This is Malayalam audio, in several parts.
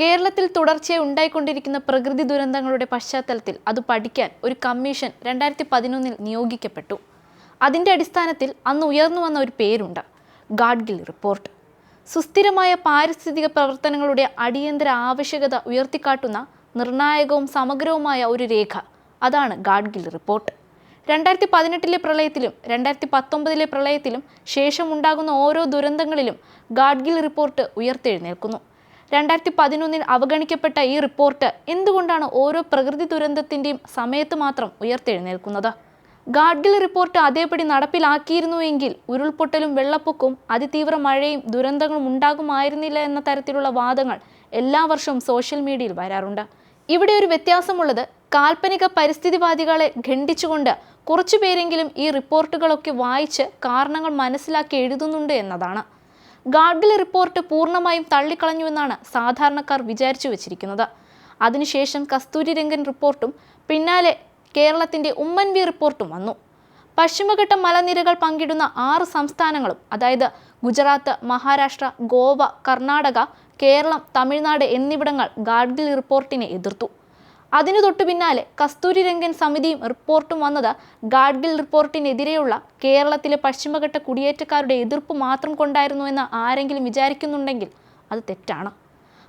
കേരളത്തിൽ തുടർച്ചയായി ഉണ്ടായിക്കൊണ്ടിരിക്കുന്ന പ്രകൃതി ദുരന്തങ്ങളുടെ പശ്ചാത്തലത്തിൽ അത് പഠിക്കാൻ ഒരു കമ്മീഷൻ രണ്ടായിരത്തി പതിനൊന്നിൽ നിയോഗിക്കപ്പെട്ടു. അതിന്റെ അടിസ്ഥാനത്തിൽ അന്ന് ഉയർന്നു വന്ന ഒരു പേരുണ്ട്. ഗാഡ്ഗിൽ റിപ്പോർട്ട്. സുസ്ഥിരമായ പാരിസ്ഥിതിക പ്രവർത്തനങ്ങളുടെ അടിയന്തര ആവശ്യകത ഉയർത്തിക്കാട്ടുന്ന നിർണായകവും സമഗ്രവുമായ ഒരു രേഖ. അതാണ് ഗാഡ്ഗിൽ റിപ്പോർട്ട്. രണ്ടായിരത്തി പതിനെട്ടിലെ പ്രളയത്തിലും രണ്ടായിരത്തി പത്തൊമ്പതിലെ പ്രളയത്തിലും ശേഷമുണ്ടാകുന്ന ഓരോ ദുരന്തങ്ങളിലും ഗാഡ്ഗിൽ റിപ്പോർട്ട് ഉയർത്തെഴുന്നേൽക്കുന്നു. രണ്ടായിരത്തി പതിനൊന്നിൽ അവഗണിക്കപ്പെട്ട ഈ റിപ്പോർട്ട് എന്തുകൊണ്ടാണ് ഓരോ പ്രകൃതി ദുരന്തത്തിന്റെയും സമയത്ത് മാത്രം ഉയർത്തെഴുന്നേൽക്കുന്നത്? ഗാഡ്ഗിൽ റിപ്പോർട്ട് അതേപടി നടപ്പിലാക്കിയിരുന്നുവെങ്കിൽ ഉരുൾപൊട്ടലും വെള്ളപ്പൊക്കവും അതിതീവ്ര മഴയും ദുരന്തങ്ങളും ഉണ്ടാകുമായിരുന്നില്ല എന്ന തരത്തിലുള്ള വാദങ്ങൾ എല്ലാ വർഷവും സോഷ്യൽ മീഡിയയിൽ വരാറുണ്ട്. ഇവിടെ ഒരു വ്യത്യാസമുള്ളത് കാൽപ്പനിക പരിസ്ഥിതിവാദികളെ ഖണ്ഡിച്ചുകൊണ്ട് കുറച്ചുപേരെങ്കിലും ഈ റിപ്പോർട്ടുകളൊക്കെ വായിച്ച് കാരണങ്ങൾ മനസ്സിലാക്കി എഴുതുന്നുണ്ട് എന്നതാണ്. ഗാഡ്ഗിൽ റിപ്പോർട്ട് പൂർണമായും തള്ളിക്കളഞ്ഞുവെന്നാണ് സാധാരണക്കാർ വിചാരിച്ചു വച്ചിരിക്കുന്നത്. അതിനുശേഷം കസ്തൂരി രംഗൻ റിപ്പോർട്ടും പിന്നാലെ കേരളത്തിന്റെ ഉമ്മൻവി റിപ്പോർട്ടും വന്നു. പശ്ചിമഘട്ട മലനിരകൾ പങ്കിടുന്ന ആറ് സംസ്ഥാനങ്ങളും അതായത് ഗുജറാത്ത് മഹാരാഷ്ട്ര ഗോവ കർണാടക കേരളം തമിഴ്നാട് എന്നിവിടങ്ങൾ ഗാഡ്ഗിൽ റിപ്പോർട്ടിനെ എതിർത്തു. അതിനു തൊട്ടു പിന്നാലെ കസ്തൂരി രംഗൻ സമിതിയും റിപ്പോർട്ടും വന്നത് ഗാഡ്ഗിൽ റിപ്പോർട്ടിനെതിരെയുള്ള കേരളത്തിലെ പശ്ചിമഘട്ട കുടിയേറ്റക്കാരുടെ എതിർപ്പ് മാത്രം കൊണ്ടായിരുന്നു എന്ന് ആരെങ്കിലും വിചാരിക്കുന്നുണ്ടെങ്കിൽ അത് തെറ്റാണ്.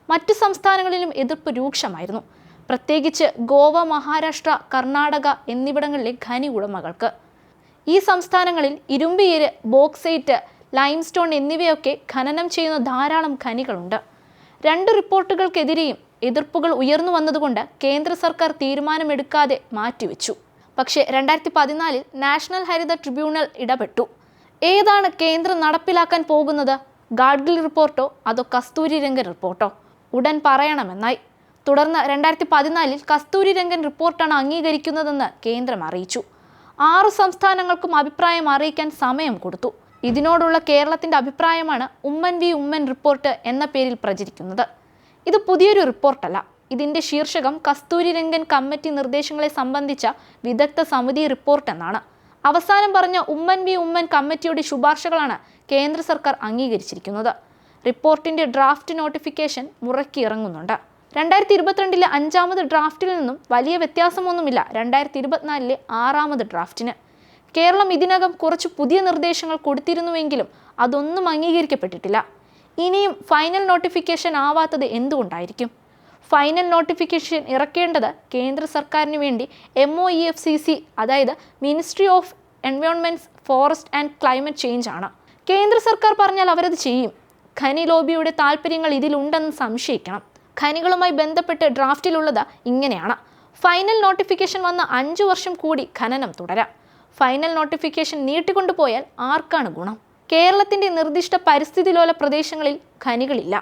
മറ്റു സംസ്ഥാനങ്ങളിലും എതിർപ്പ് രൂക്ഷമായിരുന്നു. പ്രത്യേകിച്ച് ഗോവ മഹാരാഷ്ട്ര കർണാടക എന്നിവിടങ്ങളിലെ ഖനി ഉടമകൾക്ക്. ഈ സംസ്ഥാനങ്ങളിൽ ഇരുമ്പിയര് ബോക്സൈറ്റ് ലൈംസ്റ്റോൺ എന്നിവയൊക്കെ ഖനനം ചെയ്യുന്ന ധാരാളം ഖനികളുണ്ട്. രണ്ട് റിപ്പോർട്ടുകൾക്കെതിരെയും എതിർപ്പുകൾ ഉയർന്നു വന്നതുകൊണ്ട് കേന്ദ്ര സർക്കാർ തീരുമാനമെടുക്കാതെ മാറ്റിവെച്ചു. പക്ഷേ രണ്ടായിരത്തി പതിനാലിൽ നാഷണൽ ഹരിത ട്രിബ്യൂണൽ ഇടപെട്ടു. ഏതാണ് കേന്ദ്രം നടപ്പിലാക്കാൻ പോകുന്നത്? ഗാഡ്ഗിൽ റിപ്പോർട്ടോ അതോ കസ്തൂരി രംഗൻ റിപ്പോർട്ടോ? ഉടൻ പറയണമെന്നായി. തുടർന്ന് രണ്ടായിരത്തി പതിനാലിൽ കസ്തൂരി രംഗൻ റിപ്പോർട്ടാണ് അംഗീകരിക്കുന്നതെന്ന് കേന്ദ്രം അറിയിച്ചു. ആറു സംസ്ഥാനങ്ങൾക്കും അഭിപ്രായം അറിയിക്കാൻ സമയം കൊടുത്തു. ഇതിനോടുള്ള കേരളത്തിന്റെ അഭിപ്രായമാണ് ഉമ്മൻ വി ഉമ്മൻ റിപ്പോർട്ട് എന്ന പേരിൽ പ്രചരിക്കുന്നത്. ഇത് പുതിയൊരു റിപ്പോർട്ടല്ല. ഇതിന്റെ ശീർഷകം കസ്തൂരി രംഗൻ കമ്മിറ്റി നിർദ്ദേശങ്ങളെ സംബന്ധിച്ച വിദഗ്ധ സമിതി റിപ്പോർട്ട് എന്നാണ്. അവസാനം പറഞ്ഞ ഉമ്മൻ വി ഉമ്മൻ കമ്മിറ്റിയുടെ ശുപാർശകളാണ് കേന്ദ്ര സർക്കാർ അംഗീകരിച്ചിരിക്കുന്നത്. റിപ്പോർട്ടിന്റെ ഡ്രാഫ്റ്റ് നോട്ടിഫിക്കേഷൻ മുറക്കി ഇറങ്ങുന്നുണ്ട് രണ്ടായിരത്തി ഇരുപത്തിരണ്ടിലെ അഞ്ചാമത് ഡ്രാഫ്റ്റിൽ നിന്നും വലിയ വ്യത്യാസമൊന്നുമില്ല. രണ്ടായിരത്തി ഇരുപത്തിനാലിലെ ആറാമത് ഡ്രാഫ്റ്റിന്. കേരളം ഇതിനകം കുറച്ച് പുതിയ നിർദ്ദേശങ്ങൾ കൊടുത്തിരുന്നുവെങ്കിലും അതൊന്നും അംഗീകരിക്കപ്പെട്ടിട്ടില്ല. ഇനിയും ഫൈനൽ നോട്ടിഫിക്കേഷൻ ആവാത്തത് എന്തുകൊണ്ടായിരിക്കും? ഫൈനൽ നോട്ടിഫിക്കേഷൻ ഇറക്കേണ്ടത് കേന്ദ്ര സർക്കാരിന് വേണ്ടി M O E F C C അതായത് ministry of environments forest and climate change ആണ്. കേന്ദ്ര സർക്കാർ പറഞ്ഞാൽ അവരത് ചെയ്യും. ഖനി ലോബിയുടെ താല്പര്യങ്ങൾ ഇതിലുണ്ടെന്ന് സംശയിക്കണം. ഖനികളുമായി ബന്ധപ്പെട്ട് ഡ്രാഫ്റ്റിലുള്ളത് ഇങ്ങനെയാണ്. ഫൈനൽ നോട്ടിഫിക്കേഷൻ വന്ന അഞ്ചു വർഷം കൂടി ഖനനം തുടരാം. ഫൈനൽ നോട്ടിഫിക്കേഷൻ നീട്ടിക്കൊണ്ടുപോയാൽ ആർക്കാണ് ഗുണം? കേരളത്തിന്റെ നിർദ്ദിഷ്ട പരിസ്ഥിതി ലോല പ്രദേശങ്ങളിൽ ഖനികളില്ല.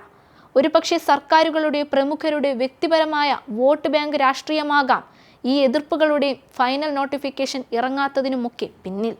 ഒരുപക്ഷെ സർക്കാരുകളുടെ പ്രമുഖരുടെ വ്യക്തിപരമായ വോട്ട് ബാങ്ക് രാഷ്ട്രീയമാകാം ഈ എതിർപ്പുകളുടെയും ഫൈനൽ നോട്ടിഫിക്കേഷൻ ഇറങ്ങാത്തതിനുമൊക്കെ പിന്നിൽ.